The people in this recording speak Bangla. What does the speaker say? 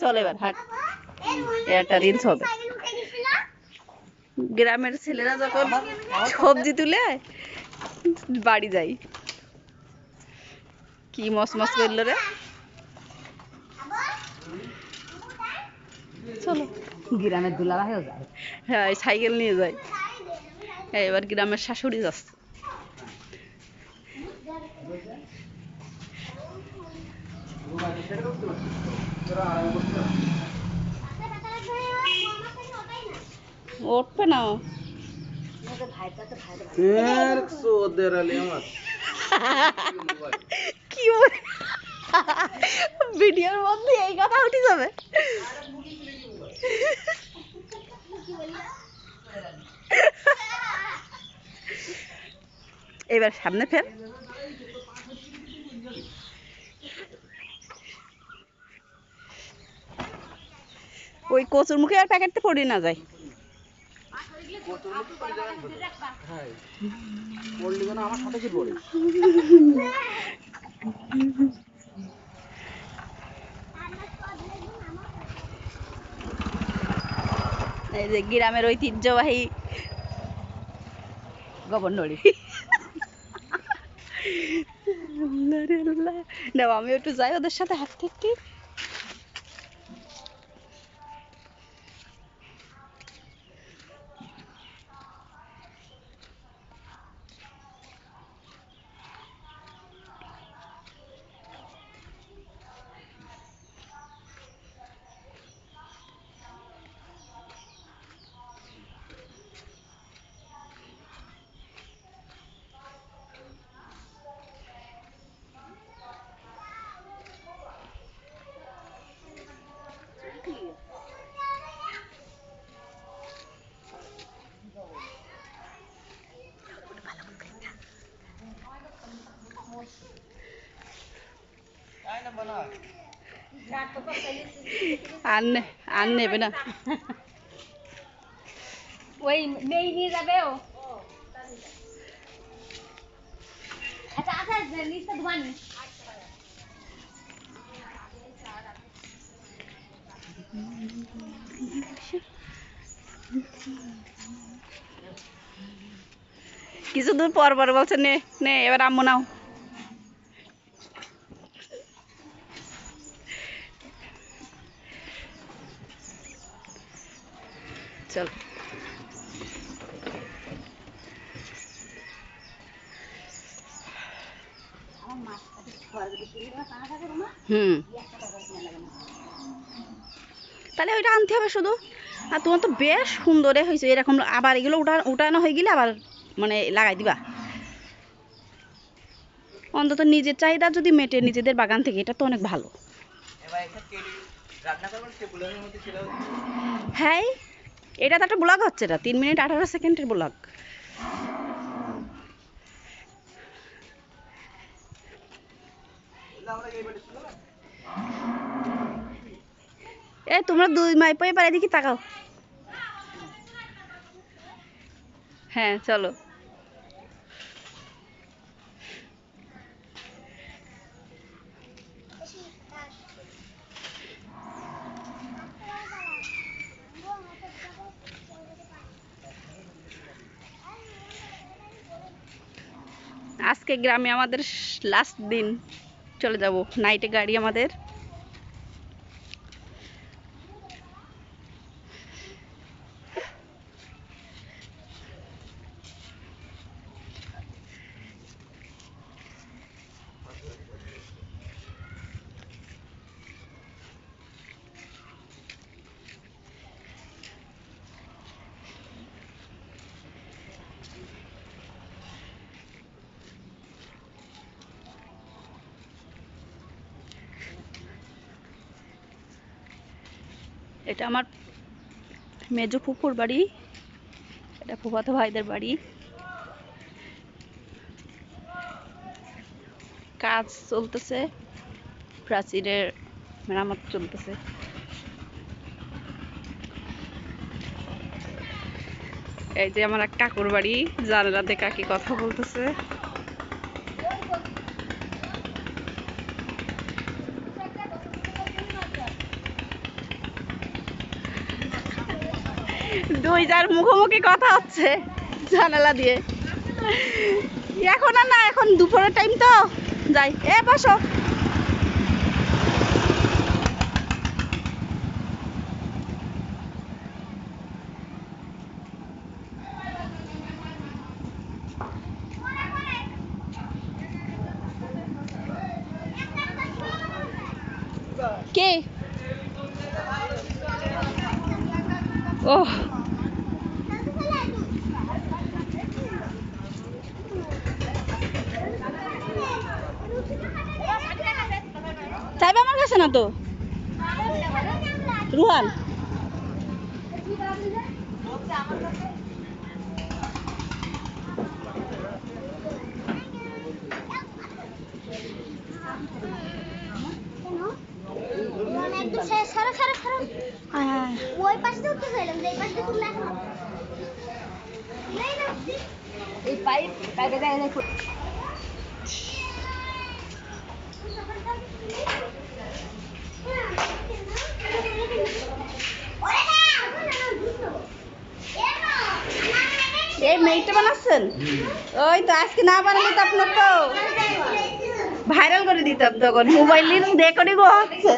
চল এবার হাট। একটা রিলস হবে। গ্রামের ছেলেরা যখন সবজি তুলে বাড়ি যাই কি মস মস করল রে? চলো। গ্রামের দুলাবা হয়েও যায়। হ্যাঁ সাইকেল নিয়ে যাই হ্যাঁ এবার গ্রামের শাশুড়ি যাচ্ছে। উঠবে না। কি বলে ভিডিওর মধ্যে এই কথা উঠে যাবে। এবার সামনে ফের। ওই কচুর মুখে আর প্যাকেটতে পড়ে না যায়। এই যে গ্রামের ঐতিহ্যবাহী গভর্নরি না, আমি একটু যাই ওদের সাথে হাঁটতে একটু আর নে- আর নেবে না ওই মেয়ে নিয়ে যাবে ও আচ্ছা আচ্ছা লিস্টটা ধোয়ানি কিছু দূর পর পর বলছে নে নে এবার আম্মু নাও চল। হুম। তাহলে ওইটা আনতে হবে শুধু। আর তোমার তো বেশ সুন্দরে হয়েছে এরকম আবার এগুলো উঠা উঠানো হয়ে গেলে আবার মানে লাগাই দিবা। অন্তত নিজের চাহিদা যদি মেটে নিজেদের বাগান থেকে এটা তো অনেক ভালো। হ্যাঁ এটা তো একটা ব্লগ হচ্ছে এটা, তিন মিনিট আঠারো সেকেন্ডের ব্লগ। এ, তোমরা দুই মাই পাই পারে দেখি তাকাও। হ্যাঁ চলো। আজকে গ্রামে আমাদের লাস্ট দিন চলে যাব। নাইটে গাড়ি আমাদের। এটা আমার মেজো ফুফুর বাড়ি, এটা ফুফাতো ভাইদের বাড়ি। কাজ চলতেছে, প্রাচীরের মেরামত চলতেছে। এই যে আমার এক কাকুর বাড়ি জানলাতে কাকি কথা বলতেছে। দুই যার মুখোমুখি কথা হচ্ছে জানালা দিয়ে। এখন আর না, এখন দুপুরের টাইম তো। যাই, এ, বসো। কে? ও আমার না তো? রুহান? এই এই পাইপ এই মেয়েটা বানাচ্ছেন? ওই তো, আজকে না বানালে তো আপনার তো ভাইরাল করে দিতাম তখন। মোবাইল রেকর্ডিংও হচ্ছে।